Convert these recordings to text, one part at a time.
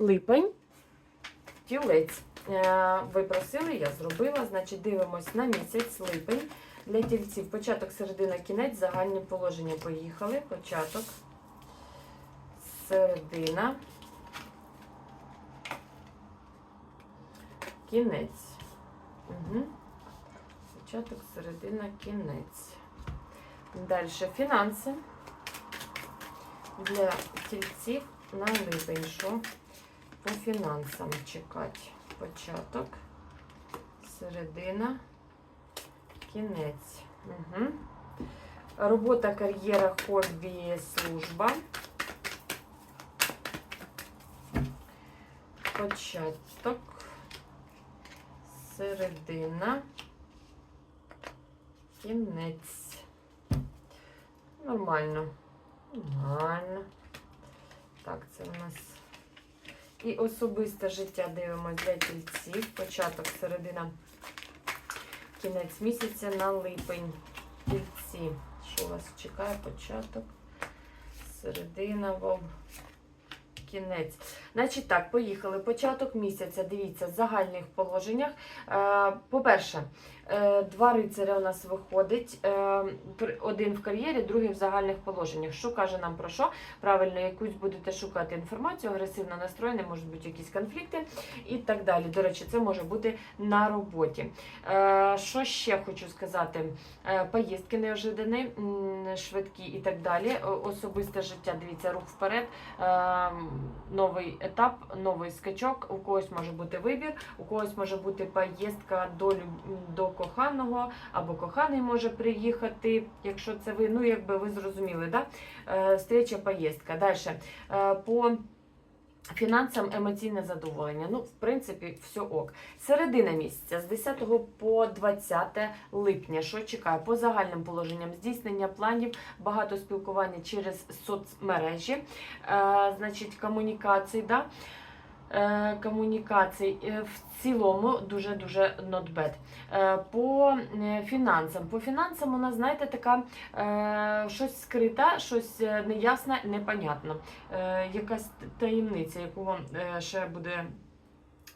липень, тілець. Е, Ви просили, я зробила. Значить, дивимось на місяць липень. Для тільців початок, середина, кінець, загальні положення. Поїхали. Початок, середина, кінець. Угу. Початок, середина, кінець. Далі фінанси для тільців на липень. Що по фінансам чекати? Початок, середина, кінець. Угу. Робота, кар'єра, хобі, служба. Початок, середина, кінець. Нормально. Нормально. Так, це у нас і особисте життя дивимося для тільців. Початок, середина, кінець місяця на липень. Тільці. Що вас чекає? Початок, середина, вов. Кінець. Значить так, поїхали. Початок місяця. Дивіться, в загальних положеннях. Е, По-перше, е, два рицаря у нас виходить. Е, Один в кар'єрі, другий в загальних положеннях. Що каже нам про що? Правильно, якусь будете шукати інформацію, агресивно настроєні, можуть бути якісь конфлікти і так далі. До речі, це може бути на роботі. Що ще хочу сказати? Поїздки неожидані, швидкі і так далі. Особисте життя, дивіться, рух вперед. Новий етап, новий скачок. У когось може бути вибір, у когось може бути поїздка до, до коханого, або коханий може приїхати, якщо це ви, ну якби ви зрозуміли, да? Е, Встреча, поїздка. Далі. Е, По Фінансам емоційне задоволення. Ну, в принципі, все ок. Середина місяця з 10 по 20 липня. Що чекає? По загальним положенням здійснення планів, багато спілкування через соцмережі, е, значить, комунікації. да? Е, комунікацій е, в цілому дуже дуже not bad. Е, По фінансам. По фінансам у нас, знаєте, така щось скрита, щось неясне, непонятно. Якась таємниця, яку вам ще буде.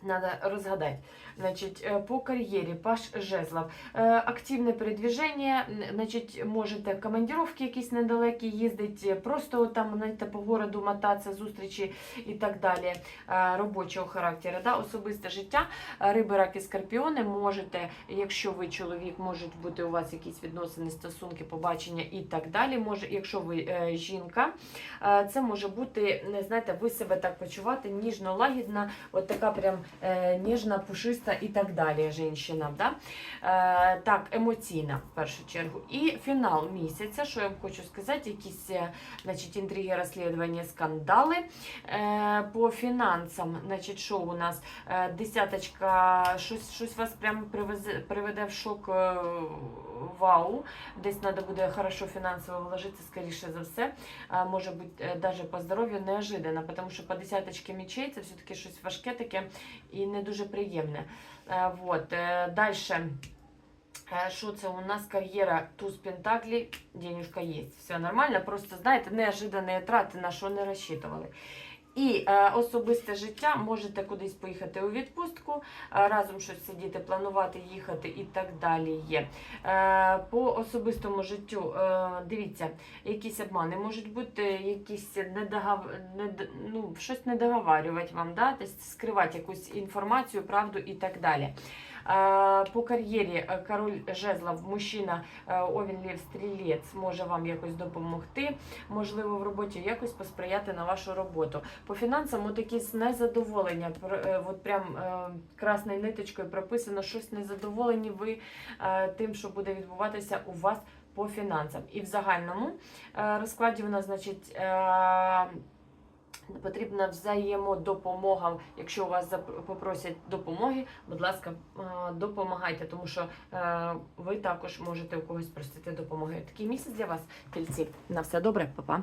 Надо розгадати. Значить, е, по кар'єрі Паш Жезлов. Е, Активне передвіження, значить, можете в командировки якісь недалекі їздити, просто там знаєте, по городу мотатися, зустрічі і так далі. Робочого характеру. Да? Особисте життя. Риби, раки, скорпіони можете, якщо ви чоловік, можуть бути у вас якісь відносини, стосунки, побачення і так далі. Може, якщо ви е, жінка, е, це може бути, не знаєте, ви себе так почувати ніжно, лагідна, от така прям ніжна, пушиста і так далі. Жінщина, да? е, так, емоційна в першу чергу. І фінал місяця, що я вам хочу сказати, якісь е, значить, інтриги, розслідування, скандали. Е, по фінансам, значить, що у нас Е, десяточка, щось, щось вас прям привезе, приведе в шок. е, Вау, десь треба буде хорошо фінансово вложитися, скоріше за все. Може бути, навіть по здоров'ю неожиданно, тому що по десяточки мечей це все-таки щось важке таке і не дуже приємне. Е, Вот. Далі. Що це у нас кар'єра туз Пентаклі, денежка є. Все нормально, просто знаєте, неожиданні трати, на що не розчитували. І е, особисте життя можете кудись поїхати у відпустку, е, разом щось сидіти, планувати, їхати і так далі є. Е, по особистому життю, дивіться, якісь обмани можуть бути, якісь недогав... нед... ну, щось не договарювати вам, да? тобто скривати якусь інформацію, правду і так далі. По кар'єрі е, король жезлов, мужчина, е, овін лев, стрілець може вам якось допомогти, можливо, в роботі якось посприяти на вашу роботу. По фінансам от якісь незадоволення, е, от прям красною ниточкою прописано щось незадоволені ви тим, що буде відбуватися у вас по фінансам. І в загальному розкладі нас, значить, Потрібна взаємодопомога. Якщо у вас попросять допомоги, будь ласка, допомагайте, тому що е, ви також можете у когось просити допомоги. Такий місяць для вас, тільці. На все добре, па-па.